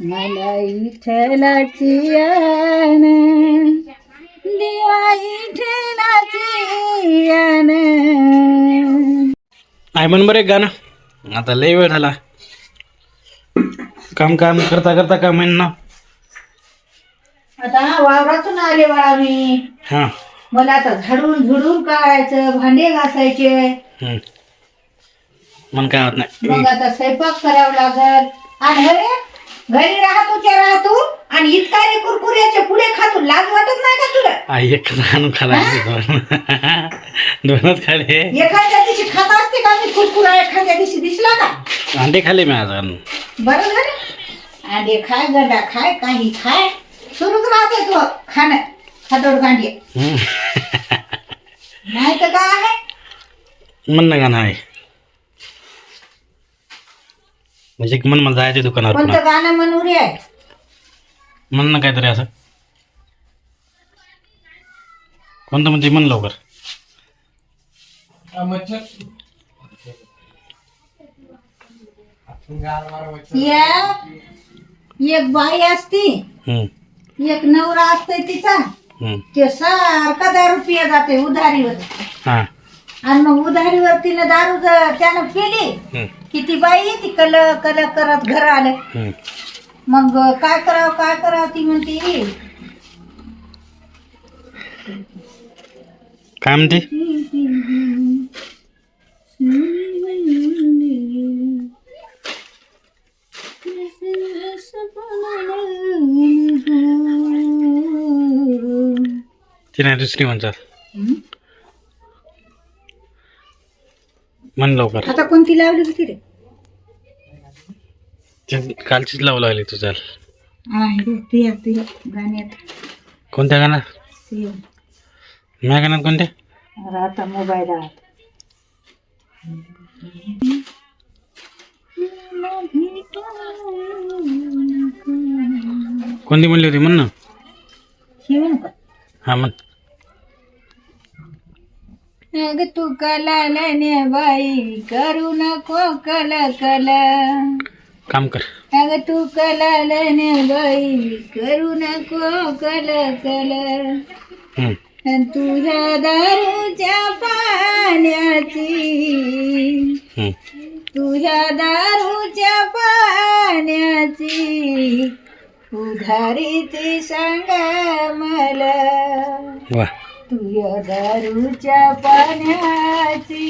मला इठलाची यान दिवा इठलाची यान आहे म्हण बरं एक गाणं. आता लय वेळ झाला. काम काम करता करता काम म्हण ना. आता वावरातून आले बाळा मी. हां. मला आता झाडून झुडून काढायचं भांडे घासायचे. हम्म. मन काय होत नाही. मग आता स्वयंपाक करावा लागल. आणि अरे घरी राहतोच्या राहतो आणि इतका रे कुरकुऱ्याचे पुढे खातो लाज वाटत नाही का तुला? आई एक आणून खाला दोन. दोनच खाले. एखाद्या दिवशी खात असते का मी कुरकुरा एखाद्या दिवशी दिसला का? अंडे खाले मी आज आणून. बरं झालं. अंडे खाय गंडा खाय काही खाय. सुरूच राहते तो खाणं. खातोड गांडी. नाही तर काय आहे? म्हणणं गाणं आहे म्हणजे मन मला जायचं दुकानावर पुन्हा. कोणतं गाणं मनोरी आहे? म्हणणं काहीतरी असं. कोणतं म्हणजे म्हण लवकर. या. एक बाई असती. हम्म, एक नवरा असतोय तिचा. हम्म. ते सारखा दारू पिया जाते उधारीवर. हां. आणि मग उधारीवर तिनं दारू ज- त्यानं हम्म, की ती बाई ती कल कल करत घर आले. हम्म. मग काय करावं काय करावं ती म्हणते. काय म्हणते? ती नाही दुसरी म्हणतात. म्हण लवकर. आता कोणती लावली होती रे ती कालचीच लावू लागली तुझ्या आहे तुया गाण्यात कोणत्या गाण्यात तुया म्या गाण्यात कोणत्या? अरे आता मोबाईल आहात कोणती म्हणली होती? म्हण ना. शिवण का? हा म्हण. अग तू कलाने बाई करू नको कल कल काम कर. अग तू कलाने बाई करू नको कल कल तुझ्या दारूच्या पाण्याची. तुझ्या दारूच्या पाण्याची उधारी ती सांगा मला. तुझ्या दारूच्या पाण्याची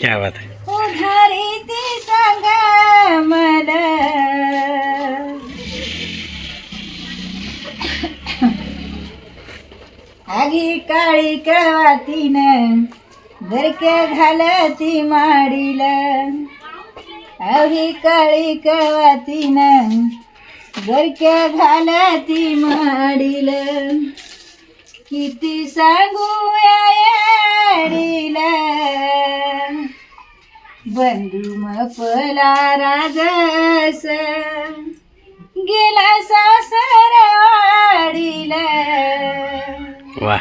क्या बात आहे उधारी ती सांगा मला. आगी काळी कळवातीनं दरक्या घालती माडीला. आगी काळी कळवातीनं दरक्या घालती माडीला. किती सांगू याडीला? बंधू मपला राजस. गेला सासरवाडीला वा.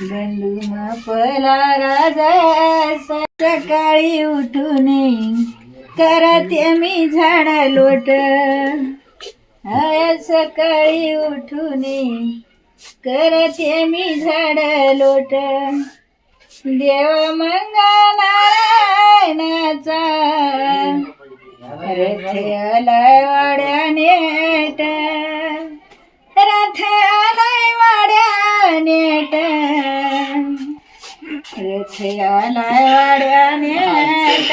बंधू मपला राजस. सकाळी उठून करते मी झाड लोट. सकाळी उठून करते मी झाड लोट. देव मंगनारायणाचा रथ आलाय वाड्या नेट. रथ आलाय वाड्या नेट. रथ आलाय वाड्या नेट.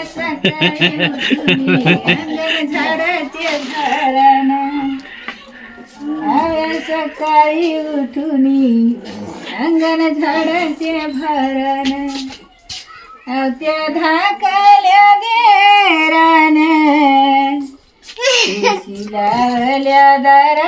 सकाळी उठून अंगण झाडाचे सकाळी उठून अंगण झाडाचे भरण त्या धाकल्या गेरान शिलावल्या दारा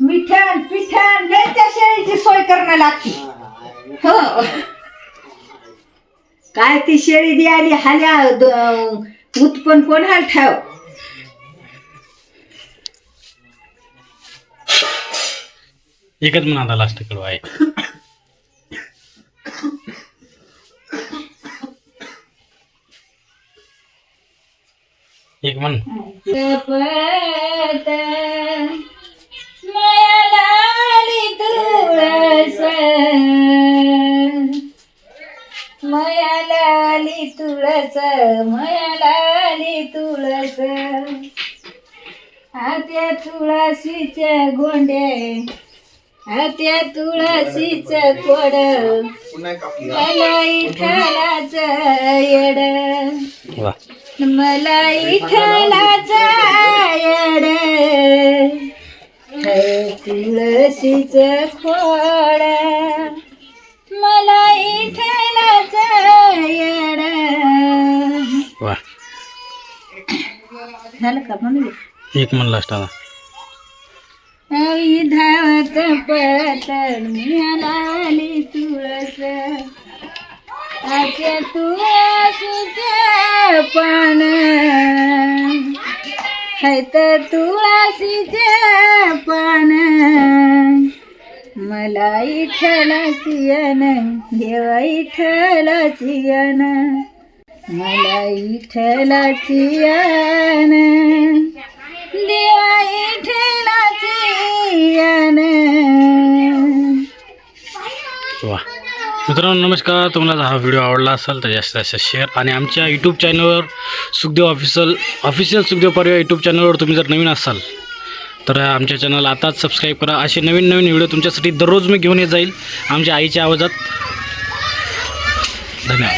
मिठण पिठण त्यांच्या शेळीची सोय करणं लागते. हो. काय ती शेळी दी आली हाल्या उत्पन्न कोणाला ठेव? एकच म्हणा लास्ट कडू आहे एक म्हण. माया लाली तुळस. माया लाली तुळस माया लाली तुळस. हात्या तुळशीच्या गोंडे हात्या तुळशीचं कोड. मला इथलाच येड. मला इथलाचा येड तुळशीच खोड. मला वा. झालं का म्हणलं एक म्हण लास्ट आता आई धावत पळत मिळाली तुळस. आच्या तुळशीचे हैत तुळशीचे पान मला इठलाची अन देवा इठलाची अन मला इठलाची अन देवा इठलाची मित्रांनो नमस्कार. तुम्हाला हा व्हिडिओ आवडला असेल तर जास्तीत जास्त शेअर आणि आमच्या यूट्यूब चॅनलवर सुखदेव ऑफिशियल ऑफिशियल सुखदेव परिवार यूट्यूब चॅनलवर तुम्ही जर नवीन असाल तर आमच्या चॅनल आताच सबस्क्राईब करा. असे नवीन नवीन व्हिडिओ तुमच्यासाठी दररोज मी घेऊन येत जाईल. आमच्या आईच्या आवाजात. धन्यवाद.